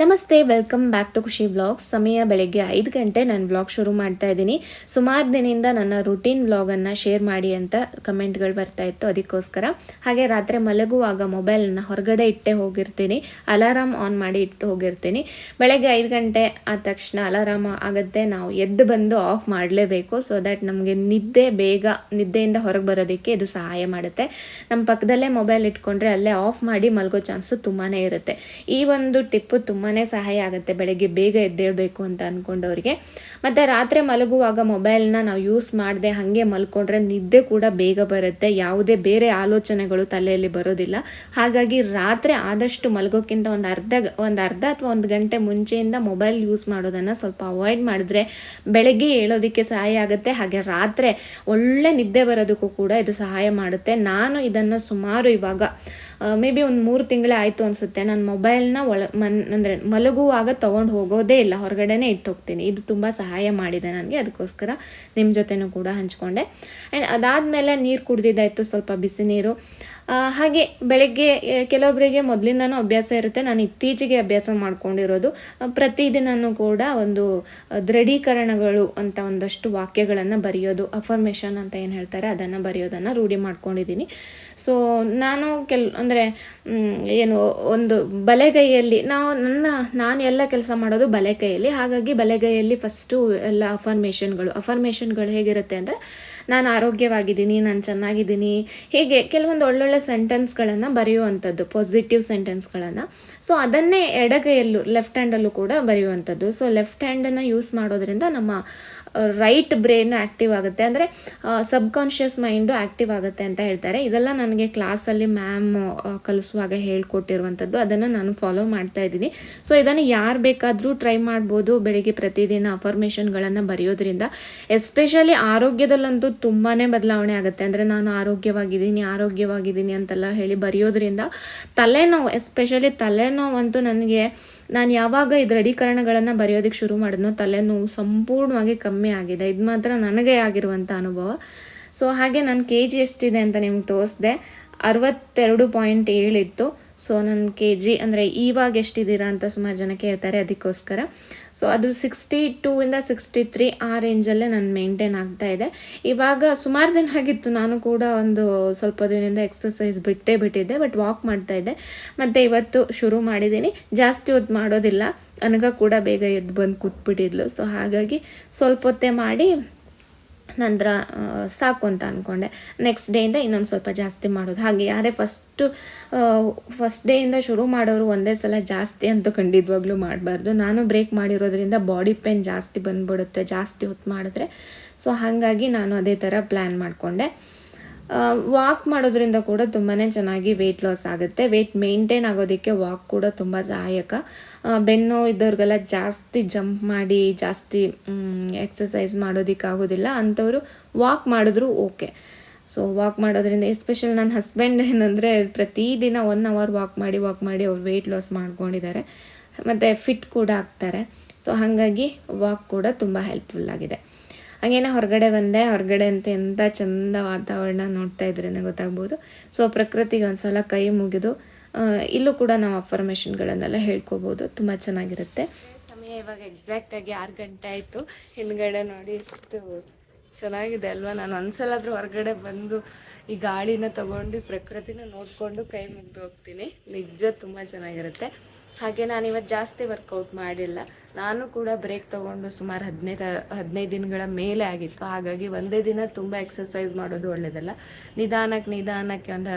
ನಮಸ್ತೆ welcome back to Khushi blogs ಸಮಯ ಬೆಳಗ್ಗೆ ಐದು ಗಂಟೆ, ನಾನು ವ್ಲಾಗ್ ಶುರು ಮಾಡ್ತಾ ಇದ್ದೀನಿ. ಸುಮಾರು ದಿನದಿಂದ ನನ್ನ ರುಟೀನ್ ವ್ಲಾಗನ್ನು ಶೇರ್ ಮಾಡಿ ಅಂತ ಕಮೆಂಟ್ಗಳು ಬರ್ತಾ ಇತ್ತು ಅದಕ್ಕೋಸ್ಕರ. ಹಾಗೆ ರಾತ್ರಿ ಮಲಗುವಾಗ ಮೊಬೈಲನ್ನು ಹೊರಗಡೆ ಇಟ್ಟೆ ಹೋಗಿರ್ತೀನಿ. ಅಲಾರಾಮ್ ಆನ್ ಮಾಡಿ ಇಟ್ಟು ಹೋಗಿರ್ತೀನಿ. ಬೆಳಗ್ಗೆ ಐದು ಗಂಟೆ ಆದ ತಕ್ಷಣ ಅಲಾರಾಮ್ ಆಗುತ್ತೆ. ನಾವು ಎದ್ದು ಬಂದು ಆಫ್ ಮಾಡಲೇಬೇಕು. ಸೊ ದ್ಯಾಟ್ ನಮಗೆ ನಿದ್ದೆ ಬೇಗ, ನಿದ್ದೆಯಿಂದ ಹೊರಗೆ ಬರೋದಕ್ಕೆ ಇದು ಸಹಾಯ ಮಾಡುತ್ತೆ. ನಮ್ಮ ಪಕ್ಕದಲ್ಲೇ ಮೊಬೈಲ್ ಇಟ್ಕೊಂಡ್ರೆ ಅಲ್ಲೇ ಆಫ್ ಮಾಡಿ ಮಲಗೋ ಚಾನ್ಸು ತುಂಬಾ ಇರುತ್ತೆ. ಈ ಒಂದು ಟಿಪ್ಪು ತುಂಬಾ ಸಹಾಯ ಆಗುತ್ತೆ. ಬೆಳಗ್ಗೆ ಬೇಗ ಎದ್ದೇಳಬೇಕು ಅಂತ ಅಂದ್ಕೊಂಡವ್ರಿಗೆ ಮತ್ತು ರಾತ್ರಿ ಮಲಗುವಾಗ ಮೊಬೈಲ್ನ ನಾವು ಯೂಸ್ ಮಾಡದೆ ಹಾಗೆ ಮಲ್ಕೊಂಡ್ರೆ ನಿದ್ದೆ ಕೂಡ ಬೇಗ ಬರುತ್ತೆ. ಯಾವುದೇ ಬೇರೆ ಆಲೋಚನೆಗಳು ತಲೆಯಲ್ಲಿ ಬರೋದಿಲ್ಲ. ಹಾಗಾಗಿ ರಾತ್ರಿ ಆದಷ್ಟು ಮಲಗೋಕ್ಕಿಂತ ಒಂದು ಅರ್ಧ ಒಂದು ಅರ್ಧ ಅಥವಾ ಒಂದು ಗಂಟೆ ಮುಂಚೆಯಿಂದ ಮೊಬೈಲ್ ಯೂಸ್ ಮಾಡೋದನ್ನು ಸ್ವಲ್ಪ ಅವಾಯ್ಡ್ ಮಾಡಿದ್ರೆ ಬೆಳಗ್ಗೆ ಹೇಳೋದಕ್ಕೆ ಸಹಾಯ ಆಗುತ್ತೆ. ಹಾಗೆ ರಾತ್ರಿ ಒಳ್ಳೆ ನಿದ್ದೆ ಬರೋದಕ್ಕೂ ಕೂಡ ಇದು ಸಹಾಯ ಮಾಡುತ್ತೆ. ನಾನು ಇದನ್ನು ಸುಮಾರು ಇವಾಗ ಮೇ ಬಿ ಒಂದು ಮೂರು ತಿಂಗಳೇ ಆಯಿತು ಅನಿಸುತ್ತೆ. ನಾನು ಮೊಬೈಲ್ನ ಒಳ, ಮನ್, ಅಂದರೆ ಮಲಗುವಾಗ ತೊಗೊಂಡು ಹೋಗೋದೇ ಇಲ್ಲ. ಹೊರಗಡೆನೇ ಇಟ್ಟು ಹೋಗ್ತೀನಿ ಇದು ತುಂಬ ಸಹಾಯ ಮಾಡಿದೆ ನನಗೆ. ಅದಕ್ಕೋಸ್ಕರ ನಿಮ್ಮ ಜೊತೆನೂ ಕೂಡ ಹಂಚ್ಕೊಂಡೆ. ಆ್ಯಂಡ್ ಅದಾದಮೇಲೆ ನೀರು ಕುಡ್ದಿದ್ದಾಯಿತು. ಸ್ವಲ್ಪ ಬಿಸಿ ನೀರು. ಹಾಗೆ ಬೆಳಗ್ಗೆ ಕೆಲವೊಬ್ಬರಿಗೆ ಮೊದಲಿಂದನೂ ಅಭ್ಯಾಸ ಇರುತ್ತೆ. ನಾನು ಇತ್ತೀಚೆಗೆ ಅಭ್ಯಾಸ ಮಾಡ್ಕೊಂಡಿರೋದು. ಪ್ರತಿದಿನವೂ ಕೂಡ ಒಂದು ದೃಢೀಕರಣಗಳು ಅಂತ ಒಂದಷ್ಟು ವಾಕ್ಯಗಳನ್ನು ಬರೆಯೋದು ಅಫರ್ಮೇಷನ್ ಅಂತ ಏನು ಹೇಳ್ತಾರೆ, ಅದನ್ನು ಬರೆಯೋದನ್ನು ರೂಢಿ ಮಾಡ್ಕೊಂಡಿದ್ದೀನಿ. ಸೊ ನಾನು ಕೆಲ್, ಅಂದರೆ ಏನು, ಒಂದು ಬಲೆಗೈಯಲ್ಲಿ, ನಾವು, ನನ್ನ, ನಾನು ಎಲ್ಲ ಕೆಲಸ ಮಾಡೋದು ಬಲೆಗೈಯಲ್ಲಿ. ಹಾಗಾಗಿ ಬಲೆಗೈಯಲ್ಲಿ ಫಸ್ಟು ಎಲ್ಲ ಅಫರ್ಮೇಷನ್ಗಳು ಅಫರ್ಮೇಷನ್ಗಳು ಹೇಗಿರುತ್ತೆ ಅಂದರೆ ನಾನು ಆರೋಗ್ಯವಾಗಿದ್ದೀನಿ, ನಾನು ಚೆನ್ನಾಗಿದ್ದೀನಿ. ಹೀಗೆ ಕೆಲವೊಂದು ಒಳ್ಳೊಳ್ಳೆ ಸೆಂಟೆನ್ಸ್ಗಳನ್ನು ಬರೆಯುವಂಥದ್ದು ಪಾಸಿಟಿವ್ ಸೆಂಟೆನ್ಸ್ಗಳನ್ನು ಸೊ ಅದನ್ನೇ ಎಡಗೈಯಲ್ಲೂ ಲೆಫ್ಟ್ ಹ್ಯಾಂಡಲ್ಲೂ ಕೂಡ ಬರೆಯುವಂಥದ್ದು. ಸೊ ಲೆಫ್ಟ್ ಹ್ಯಾಂಡನ್ನು ಯೂಸ್ ಮಾಡೋದ್ರಿಂದ ನಮ್ಮ ರೈಟ್ ಬ್ರೈನ್ ಆ್ಯಕ್ಟಿವ್ ಆಗುತ್ತೆ. ಅಂದರೆ ಸಬ್ಕಾನ್ಷಿಯಸ್ ಮೈಂಡು ಆ್ಯಕ್ಟಿವ್ ಆಗುತ್ತೆ ಅಂತ ಹೇಳ್ತಾರೆ. ಇದೆಲ್ಲ ನನಗೆ ಕ್ಲಾಸಲ್ಲಿ ಮ್ಯಾಮ್ ಕಲಿಸುವಾಗ ಹೇಳ್ಕೊಟ್ಟಿರುವಂಥದ್ದು. ಅದನ್ನು ನಾನು ಫಾಲೋ ಮಾಡ್ತಾ ಇದ್ದೀನಿ. ಸೊ ಇದನ್ನು ಯಾರು ಬೇಕಾದರೂ ಟ್ರೈ ಮಾಡ್ಬೋದು. ಬೆಳಿಗ್ಗೆ ಪ್ರತಿದಿನ ಅಫರ್ಮೇಷನ್ಗಳನ್ನು ಬರೆಯೋದ್ರಿಂದ ಎಸ್ಪೆಷಲಿ ಆರೋಗ್ಯದಲ್ಲಂತೂ ತುಂಬಾ ಬದಲಾವಣೆ ಆಗುತ್ತೆ. ಅಂದರೆ, ನಾನು ಆರೋಗ್ಯವಾಗಿದ್ದೀನಿ ಆರೋಗ್ಯವಾಗಿದ್ದೀನಿ ಅಂತೆಲ್ಲ ಹೇಳಿ ಬರೆಯೋದ್ರಿಂದ ತಲೆನೋವು ಎಸ್ಪೆಷಲಿ ತಲೆನೋವಂತೂ ನನಗೆ, ನಾನು ಯಾವಾಗ ಈ ದೃಢೀಕರಣಗಳನ್ನು ಬರೆಯೋದಕ್ಕೆ ಶುರು ಮಾಡಿದ್ನೋ, ತಲೆನೋವು ಸಂಪೂರ್ಣವಾಗಿ ಕಮ್ಮಿ ಆಗಿದೆ. ಇದು ಮಾತ್ರ ನನಗೆ ಆಗಿರುವಂಥ ಅನುಭವ. ಸೊ ಹಾಗೆ ನಾನು ಕೆ ಜಿ ಎಷ್ಟಿದೆ ಅಂತ ನಿಮ್ಗೆ ತೋರಿಸ್ದೆ. ಅರವತ್ತೆರಡು ಪಾಯಿಂಟ್ ಏಳಿತ್ತು. ಸೊ ನನ್ನ ಕೆ ಜಿ ಅಂದರೆ ಇವಾಗ ಎಷ್ಟಿದ್ದೀರಾ ಅಂತ ಸುಮಾರು ಜನ ಕೇಳ್ತಾರೆ ಅದಕ್ಕೋಸ್ಕರ. ಸೊ ಅದು ಸಿಕ್ಸ್ಟಿ ಟೂ ಇಂದ ಸಿಕ್ಸ್ಟಿ ತ್ರೀ ಆ ರೇಂಜಲ್ಲೇ ನಾನು ಮೇಂಟೈನ್ ಆಗ್ತಾ ಇದೆ. ಇವಾಗ ಸುಮಾರು ದಿನ ಆಗಿತ್ತು, ನಾನು ಕೂಡ ಒಂದು ಸ್ವಲ್ಪ ದಿನದಿಂದ ಎಕ್ಸಸೈಸ್ ಬಿಟ್ಟೇ ಬಿಟ್ಟಿದ್ದೆ ಬಟ್ ವಾಕ್ ಮಾಡ್ತಾ ಇದ್ದೆ. ಮತ್ತು ಇವತ್ತು ಶುರು ಮಾಡಿದ್ದೀನಿ. ಜಾಸ್ತಿ ಹೊತ್ತು ಮಾಡೋದಿಲ್ಲ. ನನಗ ಕೂಡ ಬೇಗ ಎದ್ದು ಬಂದು ಕೂತ್ಬಿಟ್ಟಿದ್ಲು. ಸೊ ಹಾಗಾಗಿ ಸ್ವಲ್ಪ ಹೊತ್ತೇ ಮಾಡಿ ನಂತರ ಸಾಕು ಅಂತ ಅಂದ್ಕೊಂಡೆ ನೆಕ್ಸ್ಟ್ ಡೇಯಿಂದ ಇನ್ನೊಂದು ಸ್ವಲ್ಪ ಜಾಸ್ತಿ ಮಾಡೋದು. ಹಾಗೆ ಯಾರೇ ಫಸ್ಟು ಫಸ್ಟ್ ಡೇಯಿಂದ ಶುರು ಮಾಡೋರು ಒಂದೇ ಸಲ ಜಾಸ್ತಿ ಅಂತ ಖಂಡಿತವಾಗ್ಲೂ ಮಾಡಬಾರ್ದು. ನಾನು ಬ್ರೇಕ್ ಮಾಡಿರೋದ್ರಿಂದ ಬಾಡಿ ಪೇನ್ ಜಾಸ್ತಿ ಬಂದ್ಬಿಡುತ್ತೆ, ಜಾಸ್ತಿ ಹೊತ್ತು ಮಾಡಿದ್ರೆ. ಸೊ ಹಾಗಾಗಿ ನಾನು ಅದೇ ಥರ ಪ್ಲ್ಯಾನ್ ಮಾಡಿಕೊಂಡೆ. ವಾಕ್ ಮಾಡೋದ್ರಿಂದ ಕೂಡ ತುಂಬಾ ಚೆನ್ನಾಗಿ ವೆಯ್ಟ್ ಲಾಸ್ ಆಗುತ್ತೆ. ವೆಯ್ಟ್ ಮೇಂಟೈನ್ ಆಗೋದಕ್ಕೆ ವಾಕ್ ಕೂಡ ತುಂಬ ಸಹಾಯಕ. ಬೆನ್ನು ಇದ್ದವ್ರಿಗೆಲ್ಲ ಜಾಸ್ತಿ ಜಂಪ್ ಮಾಡಿ, ಜಾಸ್ತಿ ಎಕ್ಸಸೈಸ್ ಮಾಡೋದಕ್ಕಾಗೋದಿಲ್ಲ. ಅಂಥವರು ವಾಕ್ ಮಾಡಿದ್ರು ಓಕೆ ಸೊ ವಾಕ್ ಮಾಡೋದ್ರಿಂದ ಎಸ್ಪೆಷಲ್ ನನ್ನ ಹಸ್ಬೆಂಡ್ ಏನಂದರೆ ಪ್ರತಿದಿನ ಒನ್ ಅವರ್ ವಾಕ್ ಮಾಡಿ ವಾಕ್ ಮಾಡಿ ಅವ್ರು ವೆಯ್ಟ್ ಲಾಸ್ ಮಾಡ್ಕೊಂಡಿದ್ದಾರೆ. ಮತ್ತು ಫಿಟ್ ಕೂಡ ಆಗ್ತಾರೆ. ಸೊ ಹಾಗಾಗಿ ವಾಕ್ ಕೂಡ ತುಂಬ ಹೆಲ್ಪ್ಫುಲ್ ಆಗಿದೆ. ಹಾಗೇನೆ ಹೊರಗಡೆ ಬಂದೆ, ಹೊರಗಡೆ ಅಂತ ಎಂಥ ಚಂದ ವಾತಾವರಣ ನೋಡ್ತಾ ಇದ್ರೇ ಗೊತ್ತಾಗ್ಬೋದು. ಸೊ ಪ್ರಕೃತಿಗೆ ಒಂದ್ಸಲ ಕೈ ಮುಗಿದು ಇಲ್ಲೂ ಕೂಡ ನಾವು ಅಫರ್ಮೇಷನ್ಗಳನ್ನೆಲ್ಲ ಹೇಳ್ಕೊಬೋದು. ತುಂಬ ಚೆನ್ನಾಗಿರುತ್ತೆ. ಸಮಯ ಇವಾಗ ಎಕ್ಸಾಕ್ಟಾಗಿ ಆರು ಗಂಟೆ ಆಯಿತು. ಹಿಂದ್ಗಡೆ ನೋಡಿ ಎಷ್ಟು ಚೆನ್ನಾಗಿದೆ ಅಲ್ವಾ? ನಾನು ಒಂದ್ಸಲಾದ್ರೂ ಹೊರಗಡೆ ಬಂದು ಈ ಗಾಳಿನ ತಗೊಂಡು ಪ್ರಕೃತಿನ ನೋಡಿಕೊಂಡು ಕೈ ಮುಗ್ದು ಹೋಗ್ತೀನಿ. ನಿಜ ತುಂಬ ಚೆನ್ನಾಗಿರುತ್ತೆ. ಹಾಗೆ ನಾನು ಇವತ್ತು ಜಾಸ್ತಿ ವರ್ಕೌಟ್ ಮಾಡಿಲ್ಲ. ನಾನು ಕೂಡ ಬ್ರೇಕ್ ತಗೊಂಡು ಸುಮಾರು ಹದಿನೈದು ಹದಿನೈದು ದಿನಗಳ ಮೇಲೆ ಆಗಿತ್ತು. ಹಾಗಾಗಿ ಒಂದೇ ದಿನ ತುಂಬ ಎಕ್ಸಸೈಸ್ ಮಾಡೋದು ಒಳ್ಳೆಯದಲ್ಲ ನಿಧಾನಕ್ಕೆ ನಿಧಾನಕ್ಕೆ ಒಂದು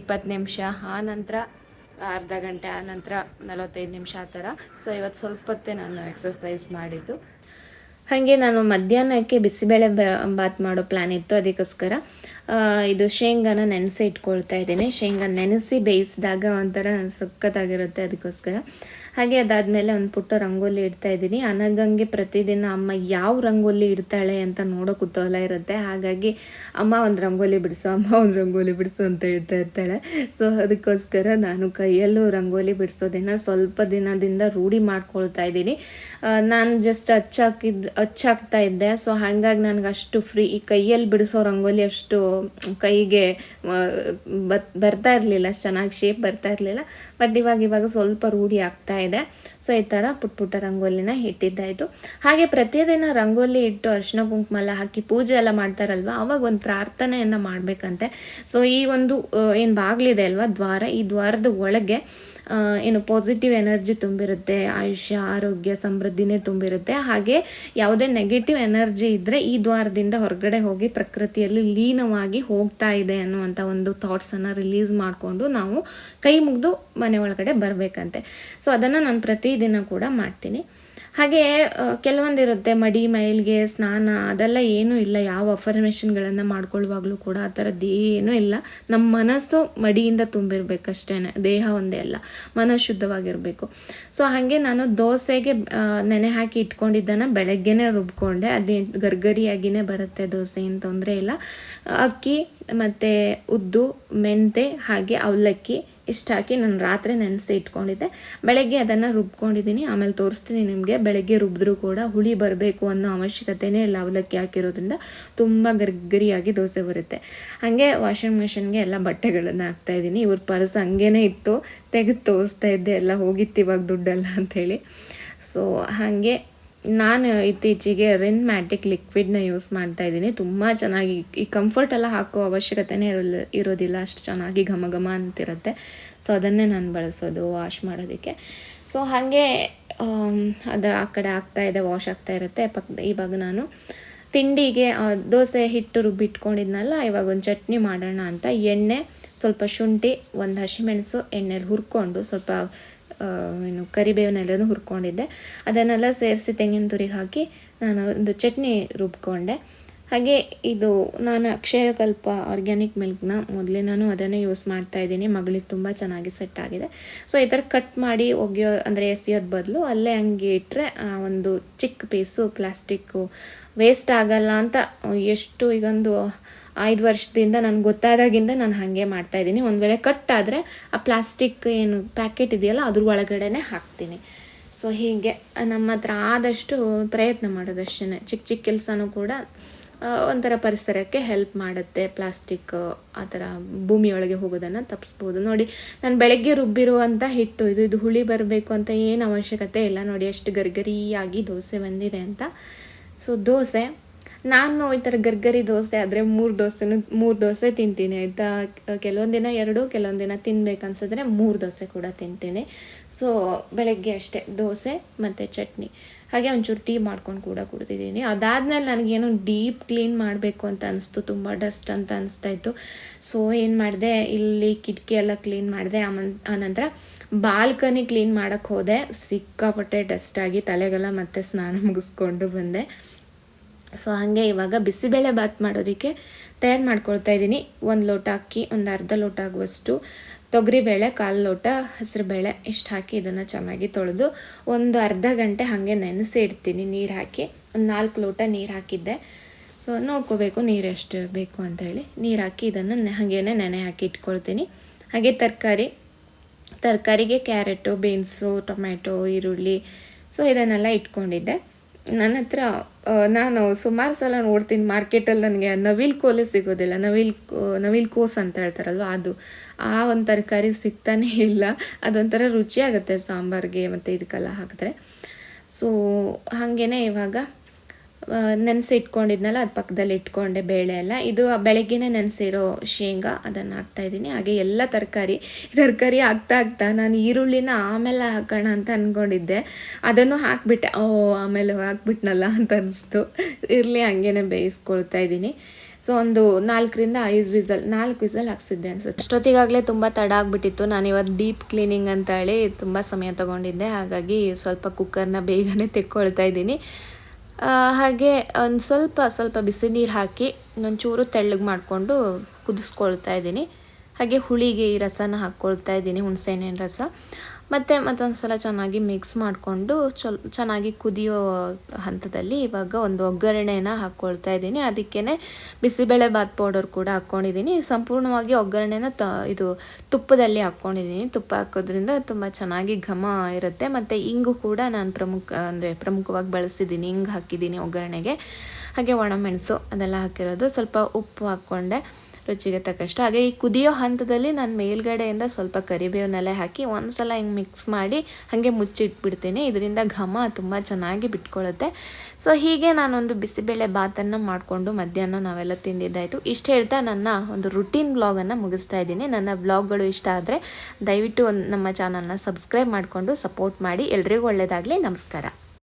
ಇಪ್ಪತ್ತು ನಿಮಿಷ, ಆ ನಂತರ ಅರ್ಧ ಗಂಟೆ, ಆ ನಂತರ ನಲವತ್ತೈದು ನಿಮಿಷ ಆ ಥರ. ಸೊ ಇವತ್ತು ಸ್ವಲ್ಪ ಹೊತ್ತೇ ನಾನು ಎಕ್ಸಸೈಸ್ ಮಾಡಿದ್ದು. ಹಾಗೆ ನಾನು ಮಧ್ಯಾಹ್ನಕ್ಕೆ ಬಿಸಿಬೇಳೆ ಬಾತ್ ಮಾಡೋ ಪ್ಲ್ಯಾನ್ ಇತ್ತು. ಅದಕ್ಕೋಸ್ಕರ ಇದು ಶೇಂಗಾನ ನೆನೆಸಿ ಇಟ್ಕೊಳ್ತಾ ಇದ್ದೀನಿ. ಶೇಂಗಾ ನೆನೆಸಿ ಬೇಯಿಸಿದಾಗ ಒಂಥರ ಸಖತ್ತಾಗಿರುತ್ತೆ ಅದಕ್ಕೋಸ್ಕರ. ಹಾಗೆ ಅದಾದಮೇಲೆ ಒಂದು ಪುಟ್ಟ ರಂಗೋಲಿ ಇಡ್ತಾ ಇದ್ದೀನಿ. ಅನಗಂಗೆ ಪ್ರತಿದಿನ ಅಮ್ಮ ಯಾವ ರಂಗೋಲಿ ಇಡ್ತಾಳೆ ಅಂತ ನೋಡೋ ಕುತೂಹಲ ಇರುತ್ತೆ. ಹಾಗಾಗಿ ಅಮ್ಮ ಒಂದು ರಂಗೋಲಿ ಬಿಡಿಸು, ಅಮ್ಮ ಒಂದು ರಂಗೋಲಿ ಬಿಡಿಸು ಅಂತ ಹೇಳ್ತಾ ಇರ್ತಾಳೆ. ಸೊ ಅದಕ್ಕೋಸ್ಕರ ನಾನು ಕೈಯಲ್ಲೂ ರಂಗೋಲಿ ಬಿಡಿಸೋದನ್ನು ಸ್ವಲ್ಪ ದಿನದಿಂದ ರೂಢಿ ಮಾಡ್ಕೊಳ್ತಾ ಇದ್ದೀನಿ. ನಾನು ಜಸ್ಟ್ ಹಚ್ಚಾಕಿದ್ದು ಹಚ್ಚಾಕ್ತಾ ಇದ್ದೆ. ಸೊ ಹಾಗಾಗಿ ನನಗೆ ಅಷ್ಟು ಫ್ರೀ ಈ ಕೈಯಲ್ಲಿ ಬಿಡಿಸೋ ರಂಗೋಲಿ ಅಷ್ಟು ಕೈಗೆ ಬರ್ತಾ ಇರಲಿಲ್ಲ ಚೆನ್ನಾಗಿ ಶೇಪ್ ಬರ್ತಾ ಇರಲಿಲ್ಲ. ಬಟ್ ಇವಾಗ ಇವಾಗ ಸ್ವಲ್ಪ ರೂಢಿ ಆಗ್ತಾ ಇದೆ. ಸೊ ಈ ಥರ ಪುಟ್ಟ ಪುಟ್ಟ ರಂಗೋಲಿನ ಇಟ್ಟಿದ್ದಾಯಿತು. ಹಾಗೆ ಪ್ರತಿದಿನ ರಂಗೋಲಿ ಇಟ್ಟು ಅರ್ಶಿನ ಕುಂಕುಮ ಎಲ್ಲ ಹಾಕಿ ಪೂಜೆ ಎಲ್ಲ ಮಾಡ್ತಾರಲ್ವ? ಅವಾಗ ಒಂದು ಪ್ರಾರ್ಥನೆಯನ್ನು ಮಾಡಬೇಕಂತೆ. ಸೊ ಈ ಒಂದು ಏನು ಬಾಗಿಲಿದೆ ಅಲ್ವಾ ದ್ವಾರ? ಈ ದ್ವಾರದ ಒಳಗೆ ಏನು ಪಾಸಿಟಿವ್ ಎನರ್ಜಿ ತುಂಬಿರುತ್ತೆ, ಆಯುಷ್ಯ, ಆರೋಗ್ಯ, ಸಮೃದ್ಧಿನೇ ತುಂಬಿರುತ್ತೆ. ಹಾಗೆ ಯಾವುದೇ ನೆಗೆಟಿವ್ ಎನರ್ಜಿ ಇದ್ದರೆ ಈ ದ್ವಾರದಿಂದ ಹೊರಗಡೆ ಹೋಗಿ ಪ್ರಕೃತಿಯಲ್ಲಿ ಲೀನವಾಗಿ ಹೋಗ್ತಾ ಇದೆ ಅನ್ನುವಂಥ ಒಂದು ಥಾಟ್ಸನ್ನು ರಿಲೀಸ್ ಮಾಡಿಕೊಂಡು ನಾವು ಕೈ ಮುಗಿದು ಮನೆ ಒಳಗಡೆ ಬರಬೇಕಂತೆ. ಸೊ ಅದನ್ನು ನಾನು ಪ್ರತಿದಿನ ಕೂಡ ಮಾಡ್ತೀನಿ. ಹಾಗೆ ಕೆಲವೊಂದಿರುತ್ತೆ ಮಡಿ, ಮೈಲ್ಗೆ, ಸ್ನಾನ, ಅದೆಲ್ಲ ಏನೂ ಇಲ್ಲ. ಯಾವ ಅಫರ್ಮೇಷನ್ಗಳನ್ನು ಮಾಡ್ಕೊಳ್ಳುವಾಗಲೂ ಕೂಡ ಆ ಥರದ್ದು ಏನೂ ಇಲ್ಲ. ನಮ್ಮ ಮನಸ್ಸು ಮಡಿಯಿಂದ ತುಂಬಿರಬೇಕಷ್ಟೇ ದೇಹ ಒಂದೇ ಅಲ್ಲ. ಮನಸ್ಸು ಶುದ್ಧವಾಗಿರಬೇಕು. ಸೊ ಹಾಗೆ ನಾನು ದೋಸೆಗೆ ನೆನೆ ಹಾಕಿ ಇಟ್ಕೊಂಡಿದ್ದನ್ನು ಬೆಳಗ್ಗೆನೇ ರುಬ್ಕೊಂಡೆ. ಅದೇ ಗರ್ಗರಿಯಾಗಿಯೇ ಬರುತ್ತೆ ದೋಸೆ, ಏನು ತೊಂದರೆ ಇಲ್ಲ. ಅಕ್ಕಿ, ಮತ್ತು ಉದ್ದು, ಮೆಂತೆ, ಹಾಗೆ ಅವಲಕ್ಕಿ ಇಷ್ಟು ಹಾಕಿ ನಾನು ರಾತ್ರಿ ನೆನೆಸಿ ಇಟ್ಕೊಂಡಿದ್ದೆ. ಬೆಳಗ್ಗೆ ಅದನ್ನು ರುಬ್ಕೊಂಡಿದ್ದೀನಿ. ಆಮೇಲೆ ತೋರಿಸ್ತೀನಿ ನಿಮಗೆ. ಬೆಳಗ್ಗೆ ರುಬ್ಬಿದ್ರೂ ಕೂಡ ಹುಳಿ ಬರಬೇಕು ಅನ್ನೋ ಅವಶ್ಯಕತೆನೇ ಇಲ್ಲ ಅವಲಕ್ಕಿ ಹಾಕಿರೋದ್ರಿಂದ. ತುಂಬ ಗರ್ಗರಿಯಾಗಿ ದೋಸೆ ಬರುತ್ತೆ. ಹಾಗೆ ವಾಷಿಂಗ್ ಮಿಷಿನ್ಗೆ ಎಲ್ಲ ಬಟ್ಟೆಗಳನ್ನು ಹಾಕ್ತಾ ಇದ್ದೀನಿ. ಇವ್ರ ಪರ್ಸ್ ಹಂಗೇ ಇತ್ತು. ತೆಗೆದು ತೋರಿಸ್ತಾ ಇದ್ದೆ. ಎಲ್ಲ ಹೋಗಿತ್ತು ಇವಾಗ ದುಡ್ಡೆಲ್ಲ ಅಂಥೇಳಿ ಸೊ ಹಾಗೆ ನಾನು ಇತ್ತೀಚೆಗೆ ರಿನ್ ಮ್ಯಾಟಿಕ್ ಲಿಕ್ವಿಡ್ನ ಯೂಸ್ ಮಾಡ್ತಾ ಇದ್ದೀನಿ. ತುಂಬ ಚೆನ್ನಾಗಿ ಈ ಕಂಫರ್ಟ್ ಎಲ್ಲ ಹಾಕೋ ಅವಶ್ಯಕತೆನೇ ಇರಲ್ಲ, ಇರೋದಿಲ್ಲ. ಅಷ್ಟು ಚೆನ್ನಾಗಿ ಘಮ ಘಮ ಅಂತಿರುತ್ತೆ. ಸೊ ಅದನ್ನೇ ನಾನು ಬಳಸೋದು ವಾಶ್ ಮಾಡೋದಕ್ಕೆ. ಸೊ ಹಾಗೆ ಅದು ಆ ಕಡೆ ಆಗ್ತಾ ಇದೆ ವಾಶ್ ಆಗ್ತಾ ಇರುತ್ತೆ. ಪಕ್, ಇವಾಗ ನಾನು ತಿಂಡಿಗೆ ದೋಸೆ ಹಿಟ್ಟು ರುಬ್ಬಿಟ್ಕೊಂಡಿದ್ನಲ್ಲ, ಇವಾಗ ಒಂದು ಚಟ್ನಿ ಮಾಡೋಣ ಅಂತ. ಎಣ್ಣೆ, ಸ್ವಲ್ಪ ಶುಂಠಿ, ಒಂದು ಹಸಿಮೆಣಸು, ಎಣ್ಣೆಲಿ ಹುರ್ಕೊಂಡು ಸ್ವಲ್ಪ ಏನು ಕರಿಬೇವನ್ನೆಲ್ಲನೂ ಹುರ್ಕೊಂಡಿದ್ದೆ. ಅದನ್ನೆಲ್ಲ ಸೇರಿಸಿ ತೆಂಗಿನ ತುರಿಗೆ ಹಾಕಿ ನಾನು ಒಂದು ಚಟ್ನಿ ರುಬ್ಕೊಂಡೆ. ಹಾಗೆ ಇದು ನಾನು ಅಕ್ಷಯಕಲ್ಪ ಆರ್ಗ್ಯಾನಿಕ್ ಮಿಲ್ಕ್ನ ಮೊದಲೇ ನಾನು ಅದನ್ನೇ ಯೂಸ್ ಮಾಡ್ತಾ ಇದ್ದೀನಿ. ಮಗಳಿಗೆ ತುಂಬ ಚೆನ್ನಾಗಿ ಸೆಟ್ ಆಗಿದೆ. ಸೊ ಈ ಥರ ಕಟ್ ಮಾಡಿ ಒಗೆಯೋ, ಅಂದರೆ ಎಸೆಯೋದು ಬದಲು ಅಲ್ಲೇ ಹಂಗೆ ಇಟ್ಟರೆ ಒಂದು ಚಿಕ್ಕ ಪೀಸು ಪ್ಲಾಸ್ಟಿಕ್ಕು ವೇಸ್ಟ್ ಆಗಲ್ಲ ಅಂತ ಎಷ್ಟು ಈಗೊಂದು ಐದು ವರ್ಷದಿಂದ ನನಗೆ ಗೊತ್ತಾದಾಗಿಂದ ನಾನು ಹಾಗೆ ಮಾಡ್ತಾ ಇದ್ದೀನಿ. ಒಂದು ವೇಳೆ ಕಟ್ ಆದರೆ ಆ ಪ್ಲಾಸ್ಟಿಕ್ ಏನು ಪ್ಯಾಕೆಟ್ ಇದೆಯಲ್ಲ ಅದ್ರ ಒಳಗಡೆನೆ ಹಾಕ್ತೀನಿ. ಸೊ ಹೀಗೆ ನಮ್ಮ ಹತ್ರ ಆದಷ್ಟು ಪ್ರಯತ್ನ ಮಾಡೋದಷ್ಟೇ ಚಿಕ್ಕ ಚಿಕ್ಕ ಕೆಲಸನೂ ಕೂಡ ಒಂಥರ ಪರಿಸರಕ್ಕೆ ಹೆಲ್ಪ್ ಮಾಡುತ್ತೆ. ಪ್ಲಾಸ್ಟಿಕ್ ಆ ಥರ ಭೂಮಿಯೊಳಗೆ ಹೋಗೋದನ್ನು ತಪ್ಪಿಸ್ಬೋದು ನೋಡಿ, ನಾನು ಬೆಳಗ್ಗೆ ರುಬ್ಬಿರುವಂಥ ಹಿಟ್ಟು, ಇದು ಇದು ಹುಳಿ ಬರಬೇಕು ಅಂತ ಏನು ಅವಶ್ಯಕತೆ ಇಲ್ಲ. ನೋಡಿ ಎಷ್ಟು ಗರ್ಗರಿಯಾಗಿ ದೋಸೆ ಬಂದಿದೆ ಅಂತ. ಸೊ ದೋಸೆ ನಾನು ಈ ಥರ ಗರ್ಗರಿ ದೋಸೆ ಆದರೆ ಮೂರು ದೋಸೆನೂ, ಮೂರು ದೋಸೆ ತಿಂತೀನಿ, ಆಯಿತಾ? ಕೆಲವೊಂದು ದಿನ ಎರಡು, ಕೆಲವೊಂದು ದಿನ ತಿನ್ಬೇಕು ಅನ್ಸಿದ್ರೆ ಮೂರು ದೋಸೆ ಕೂಡ ತಿಂತೀನಿ. ಸೊ ಬೆಳಗ್ಗೆ ಅಷ್ಟೇ, ದೋಸೆ ಮತ್ತು ಚಟ್ನಿ. ಹಾಗೆ ಒಂಚೂರು ಟೀ ಮಾಡ್ಕೊಂಡು ಕೂಡ ಕುಡ್ತಿದ್ದೀನಿ ಅದಾದಮೇಲೆ ನನಗೇನು ಡೀಪ್ ಕ್ಲೀನ್ ಮಾಡಬೇಕು ಅಂತ ಅನಿಸ್ತು, ತುಂಬ ಡಸ್ಟ್ ಅಂತ ಅನಿಸ್ತಾ ಇತ್ತು. ಸೊ ಏನು ಮಾಡಿದೆ, ಇಲ್ಲಿ ಕಿಟಕಿ ಎಲ್ಲ ಕ್ಲೀನ್ ಮಾಡಿದೆ. ಆಮನ್, ಆನಂತರ ಬಾಲ್ಕನಿ ಕ್ಲೀನ್ ಮಾಡೋಕ್ಕೆ ಹೋದೆ. ಸಿಕ್ಕಾಪಟ್ಟೆ ಡಸ್ಟಾಗಿ ತಲೆಗೆಲ್ಲ ಮತ್ತೆ ಸ್ನಾನ ಮುಗಿಸ್ಕೊಂಡು ಬಂದೆ. ಸೊ ಹಾಗೆ ಇವಾಗ ಬಿಸಿಬೇಳೆ ಬಾತ್ ಮಾಡೋದಕ್ಕೆ ತಯಾರು ಮಾಡ್ಕೊಳ್ತಾ ಇದ್ದೀನಿ. ಒಂದು ಲೋಟ ಅಕ್ಕಿ, ಒಂದು ಅರ್ಧ ಲೋಟ ಆಗುವಷ್ಟು ತೊಗರಿಬೇಳೆ ಕಾಲು ಲೋಟ ಹೆಸರುಬೇಳೆ ಇಷ್ಟು ಹಾಕಿ ಇದನ್ನು ಚೆನ್ನಾಗಿ ತೊಳೆದು ಒಂದು ಅರ್ಧ ಗಂಟೆ ಹಾಗೆ ನೆನೆಸಿ ಇಡ್ತೀನಿ ನೀರು ಹಾಕಿ. ಒಂದು ನಾಲ್ಕು ಲೋಟ ನೀರು ಹಾಕಿದ್ದೆ. ಸೊ ನೋಡ್ಕೋಬೇಕು ನೀರು ಎಷ್ಟು ಬೇಕು ಅಂತ ಹೇಳಿ. ನೀರು ಹಾಕಿ ಇದನ್ನು ಹಾಗೇ ನೆನೆ ಹಾಕಿ ಇಟ್ಕೊಳ್ತೀನಿ. ಹಾಗೆ ತರಕಾರಿ, ತರಕಾರಿಗೆ ಕ್ಯಾರೆಟು, ಬೀನ್ಸು, ಟೊಮ್ಯಾಟೊ, ಈರುಳ್ಳಿ, ಸೊ ಇದನ್ನೆಲ್ಲ ಇಟ್ಕೊಂಡಿದ್ದೆ. ನನ್ನ ಹತ್ರ ನಾನು ಸುಮಾರು ಸಲ ನೋಡ್ತೀನಿ ಮಾರ್ಕೆಟಲ್ಲಿ ನನಗೆ ನವಿಲ್ ಕೋಲೆ ಸಿಗೋದಿಲ್ಲ, ನವಿಲ್ ನವಿಲ್ ಕೋಸ್ ಅಂತ ಹೇಳ್ತಾರಲ್ವ ಅದು. ಆ ಒಂದು ತರಕಾರಿ ಸಿಗ್ತಾನೆ ಇಲ್ಲ, ಅದೊಂಥರ ರುಚಿಯಾಗುತ್ತೆ ಸಾಂಬಾರಿಗೆ ಮತ್ತು ಇದಕ್ಕೆಲ್ಲ ಹಾಕಿದ್ರೆ. ಸೊ ಹಾಗೇನೆ ಇವಾಗ ನೆನೆಸಿ ಇಟ್ಕೊಂಡಿದ್ನಲ್ಲ ಅದು ಪಕ್ಕದಲ್ಲಿ ಇಟ್ಕೊಂಡೆ ಬೇಳೆ ಎಲ್ಲ. ಇದು ಬೆಳಗ್ಗೆನೇ ನೆನೆಸಿರೋ ಶೇಂಗಾ, ಅದನ್ನು ಹಾಕ್ತಾ ಇದ್ದೀನಿ. ಹಾಗೆ ಎಲ್ಲ ತರಕಾರಿ ತರಕಾರಿ ಹಾಕ್ತಾ ಹಾಕ್ತಾ ನಾನು ಈರುಳ್ಳಿನ ಆಮೇಲೆ ಹಾಕೋಣ ಅಂತ ಅಂದ್ಕೊಂಡಿದ್ದೆ ಅದನ್ನು ಹಾಕ್ಬಿಟ್ಟೆ. ಓ, ಆಮೇಲೆ ಹಾಕ್ಬಿಟ್ನಲ್ಲ ಅಂತ ಅನಿಸ್ತು. ಇರಲಿ, ಹಂಗೇನೆ ಬೇಯಿಸ್ಕೊಳ್ತಾ ಇದ್ದೀನಿ. ಸೊ, ಒಂದು ನಾಲ್ಕರಿಂದ ಐದು ವಿಸಲ್, ನಾಲ್ಕು ವಿಸಲ್ ಹಾಕ್ಸಿದ್ದೆ ಅನ್ಸುತ್ತೆ. ಅಷ್ಟೊತ್ತಿಗಾಗಲೇ ತುಂಬ ತಡ ಆಗಿಬಿಟ್ಟಿತ್ತು. ನಾನು ಇವತ್ತು ಡೀಪ್ ಕ್ಲೀನಿಂಗ್ ಅಂತ ಹೇಳಿ ತುಂಬ ಸಮಯ ತಗೊಂಡಿದ್ದೆ. ಹಾಗಾಗಿ ಸ್ವಲ್ಪ ಕುಕ್ಕರ್ನ ಬೇಗನೆ ತೆಕ್ಕೊಳ್ತಾ ಇದ್ದೀನಿ. ಹಾಗೆ ಒಂದು ಸ್ವಲ್ಪ ಸ್ವಲ್ಪ ಬಿಸಿ ನೀರು ಹಾಕಿ ಒಂಚೂರು ತೆಳ್ಳಗೆ ಮಾಡಿಕೊಂಡು ಕುದಿಸ್ಕೊಳ್ತಾ ಇದ್ದೀನಿ. ಹಾಗೆ ಹುಳಿಗೆ ಈ ರಸನ ಹಾಕ್ಕೊಳ್ತಾ ಇದ್ದೀನಿ, ಹುಣಸೆಹಣ್ಣಿನ ರಸ. ಮತ್ತು ಮತ್ತೊಂದು ಸಲ ಚೆನ್ನಾಗಿ ಮಿಕ್ಸ್ ಮಾಡಿಕೊಂಡು ಚೆನ್ನಾಗಿ ಕುದಿಯೋ ಹಂತದಲ್ಲಿ ಇವಾಗ ಒಂದು ಒಗ್ಗರಣೆನ ಹಾಕ್ಕೊಳ್ತಾ ಇದ್ದೀನಿ. ಅದಕ್ಕೇ ಬಿಸಿಬೇಳೆ ಬಾತ್ ಪೌಡರ್ ಕೂಡ ಹಾಕ್ಕೊಂಡಿದ್ದೀನಿ ಸಂಪೂರ್ಣವಾಗಿ ಒಗ್ಗರಣೆನ ತ, ಇದು ತುಪ್ಪದಲ್ಲಿ ಹಾಕ್ಕೊಂಡಿದ್ದೀನಿ ತುಪ್ಪ ಹಾಕೋದ್ರಿಂದ ತುಂಬ ಚೆನ್ನಾಗಿ ಘಮ ಇರುತ್ತೆ. ಮತ್ತು ಇಂಗು ಕೂಡ ನಾನು ಪ್ರಮುಖ, ಅಂದರೆ ಪ್ರಮುಖವಾಗಿ ಬಳಸಿದ್ದೀನಿ. ಇಂಗು ಹಾಕಿದ್ದೀನಿ ಒಗ್ಗರಣೆಗೆ. ಹಾಗೆ ಒಣಮೆಣಸು ಅದೆಲ್ಲ ಹಾಕಿರೋದು. ಸ್ವಲ್ಪ ಉಪ್ಪು ಹಾಕ್ಕೊಂಡೆ. ರುಚಿಗೆ ತಕ್ಕಷ್ಟು. ಹಾಗೆ ಈ ಕುದಿಯೋ ಹಂತದಲ್ಲಿ ನಾನು ಮೇಲ್ಗಡೆಯಿಂದ ಸ್ವಲ್ಪ ಕರಿಬೇವನ್ನೆಲ್ಲ ಹಾಕಿ ಒಂದ್ಸಲ ಹಿಂಗೆ ಮಿಕ್ಸ್ ಮಾಡಿ ಹಾಗೆ ಮುಚ್ಚಿಟ್ಬಿಡ್ತೀನಿ. ಇದರಿಂದ ಘಮ ತುಂಬ ಚೆನ್ನಾಗಿ ಬಿಟ್ಕೊಳ್ಳುತ್ತೆ ಸೊ ಹೀಗೆ ನಾನೊಂದು ಬಿಸಿಬೇಳೆ ಬಾತನ್ನು ಮಾಡಿಕೊಂಡು ಮಧ್ಯಾಹ್ನ ನಾವೆಲ್ಲ ತಿಂದಿದ್ದಾಯಿತು. ಇಷ್ಟು ಹೇಳ್ತಾ ನನ್ನ ಒಂದು ರುಟೀನ್ ಬ್ಲಾಗನ್ನು ಮುಗಿಸ್ತಾ ಇದ್ದೀನಿ. ನನ್ನ ಬ್ಲಾಗ್ಗಳು ಇಷ್ಟ ಆದರೆ ದಯವಿಟ್ಟು ಒಂದು ನಮ್ಮ ಚಾನಲ್ನ ಸಬ್ಸ್ಕ್ರೈಬ್ ಮಾಡಿಕೊಂಡು ಸಪೋರ್ಟ್ ಮಾಡಿ. ಎಲ್ರಿಗೂ ಒಳ್ಳೆಯದಾಗಲಿ ನಮಸ್ಕಾರ.